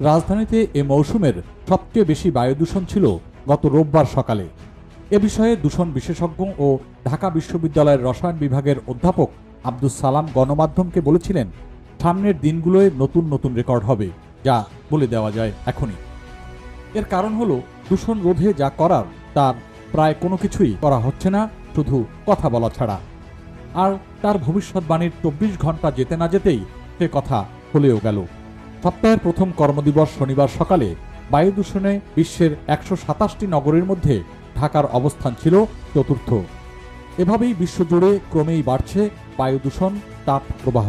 রাজধানীতে এ মৌসুমের সবচেয়ে বেশি বায়ু দূষণ ছিল গত রোববার সকালে। এ বিষয়ে দূষণ বিশেষজ্ঞ ও ঢাকা বিশ্ববিদ্যালয়ের রসায়ন বিভাগের অধ্যাপক আব্দুস সালাম গণমাধ্যমকে বলেছিলেন, সামনের দিনগুলোয় নতুন নতুন রেকর্ড হবে, যা বলে দেওয়া যায় এখনই। এর কারণ হলো, দূষণ রোধে যা করার, তার প্রায় কোনো কিছুই করা হচ্ছে না, শুধু কথা বলা ছাড়া। আর তার ভবিষ্যৎবাণীর চব্বিশ ঘণ্টা যেতে না যেতেই সে কথা হলেও গেল। সপ্তাহের প্রথম কর্মদিবস শনিবার সকালে বায়ু দূষণে বিশ্বের একশো সাতাশটি নগরের মধ্যে ঢাকার অবস্থান ছিল চতুর্থ। এভাবেই বিশ্বজুড়ে ক্রমেই বাড়ছে বায়ু দূষণ তাপ প্রবাহ।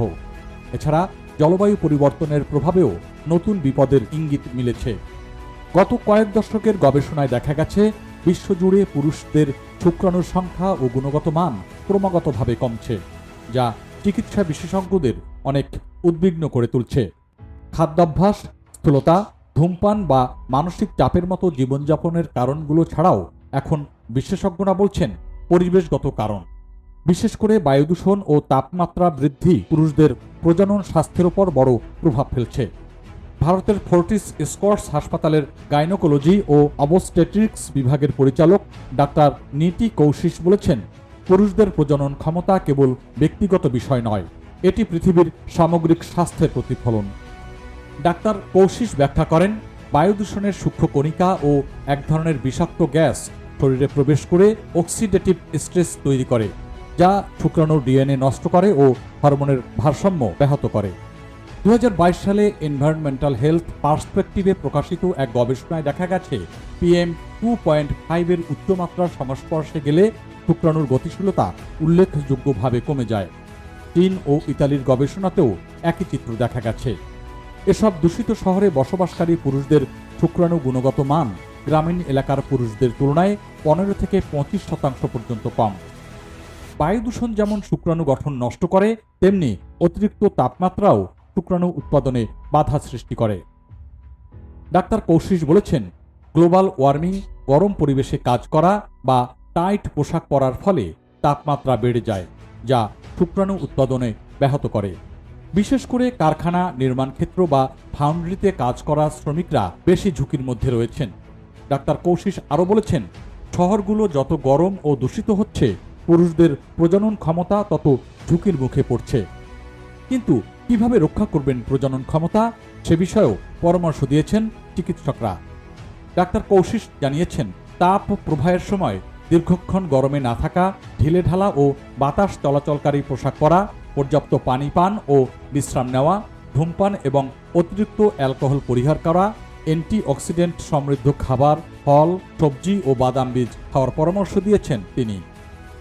এছাড়া জলবায়ু পরিবর্তনের প্রভাবেও নতুন বিপদের ইঙ্গিত মিলেছে। গত কয়েক দশকের গবেষণায় দেখা গেছে, বিশ্বজুড়ে পুরুষদের শুক্রাণুর সংখ্যা ও গুণগত মান ক্রমাগতভাবে কমছে, যা চিকিৎসা বিশেষজ্ঞদের অনেক উদ্বিগ্ন করে তুলছে। খাদ্যাভ্যাস, স্থূলতা, ধূমপান বা মানসিক চাপের মতো জীবনযাপনের কারণগুলো ছাড়াও এখন বিশেষজ্ঞরা বলছেন পরিবেশগত কারণ। বিশেষ করে বায়ু দূষণ ও তাপমাত্রা বৃদ্ধি পুরুষদের প্রজনন স্বাস্থ্যের ওপর বড় প্রভাব ফেলছে। ভারতের ফোর্টিস স্কটস হাসপাতালের গাইনোকোলজি ও অবস্টেট্রিক্স বিভাগের পরিচালক ডাক্তার নীতি কৌশিস বলেছেন, পুরুষদের প্রজনন ক্ষমতা কেবল ব্যক্তিগত বিষয় নয়, এটি পৃথিবীর সামগ্রিক স্বাস্থ্যের প্রতিফলন। ডাক্তার কৌশিস ব্যাখ্যা করেন বায়ু দূষণের সূক্ষ্ম কণিকা ও এক ধরনের বিষাক্ত গ্যাস শরীরে প্রবেশ করে অক্সিডেটিভ স্ট্রেস তৈরি করে, যা শুক্রাণুর ডিএনএ নষ্ট করে ও হরমোনের ভারসাম্য ব্যাহত করে। দু হাজার বাইশ সালে এনভায়রনমেন্টাল হেলথ পার্সপেক্টিভে প্রকাশিত এক গবেষণায় দেখা গেছে, পিএম টু পয়েন্ট ফাইভের উচ্চমাত্রার সংস্পর্শে গেলে শুক্রাণুর গতিশীলতা উল্লেখযোগ্যভাবে কমে যায়। চীন ও ইতালির গবেষণাতেও একই চিত্র দেখা গেছে। এসব দূষিত শহরে বসবাসকারী পুরুষদের শুক্রাণু গুণগত মান গ্রামীণ এলাকার পুরুষদের তুলনায় পনেরো থেকে পঁচিশ শতাংশ পর্যন্ত কম। বায়ু দূষণ যেমন শুক্রাণু গঠন নষ্ট করে, তেমনি অতিরিক্ত তাপমাত্রাও শুক্রাণু উৎপাদনে বাধা সৃষ্টি করে। ডাক্তার কৌশিস বলেছেন, গ্লোবাল ওয়ার্মিং গরম পরিবেশে কাজ করা বা টাইট পোশাক পরার ফলে তাপমাত্রা বেড়ে যায়, যা শুক্রাণু উৎপাদনে ব্যাহত করে। বিশেষ করে কারখানা, নির্মাণ ক্ষেত্র বা ফাউন্ড্রিতে কাজ করা শ্রমিকরা বেশি ঝুঁকির মধ্যে রয়েছেন। ডাক্তার কৌশিস আরও বলেছেন, শহরগুলো যত গরম ও দূষিত হচ্ছে, পুরুষদের প্রজনন ক্ষমতা তত ঝুঁকির মুখে পড়ছে। কিন্তু কীভাবে রক্ষা করবেন প্রজনন ক্ষমতা? সে বিষয়েও পরামর্শ দিয়েছেন চিকিৎসকরা। ডাক্তার কৌশিস জানিয়েছেন, তাপ প্রবাহের সময় দীর্ঘক্ষণ গরমে না থাকা ঢিলে ঢালা ও বাতাস চলাচলকারী পোশাক পরা পর্যাপ্ত পানি পান ও বিশ্রাম নেওয়া, ধূমপান এবং অতিরিক্ত অ্যালকোহল পরিহার করা অ্যান্টি অক্সিডেন্ট সমৃদ্ধ খাবার, ফল, সবজি ও বাদাম বীজ খাওয়ার পরামর্শ দিয়েছেন তিনি।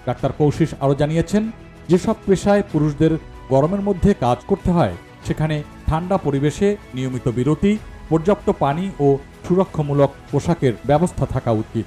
ডাক্তার কৌশিস আরও জানিয়েছেন, যেসব পেশায় পুরুষদের গরমের মধ্যে কাজ করতে হয়, সেখানে ঠান্ডা পরিবেশে নিয়মিত বিরতি, পর্যাপ্ত পানি ও সুরক্ষামূলক পোশাকের ব্যবস্থা থাকা উচিত।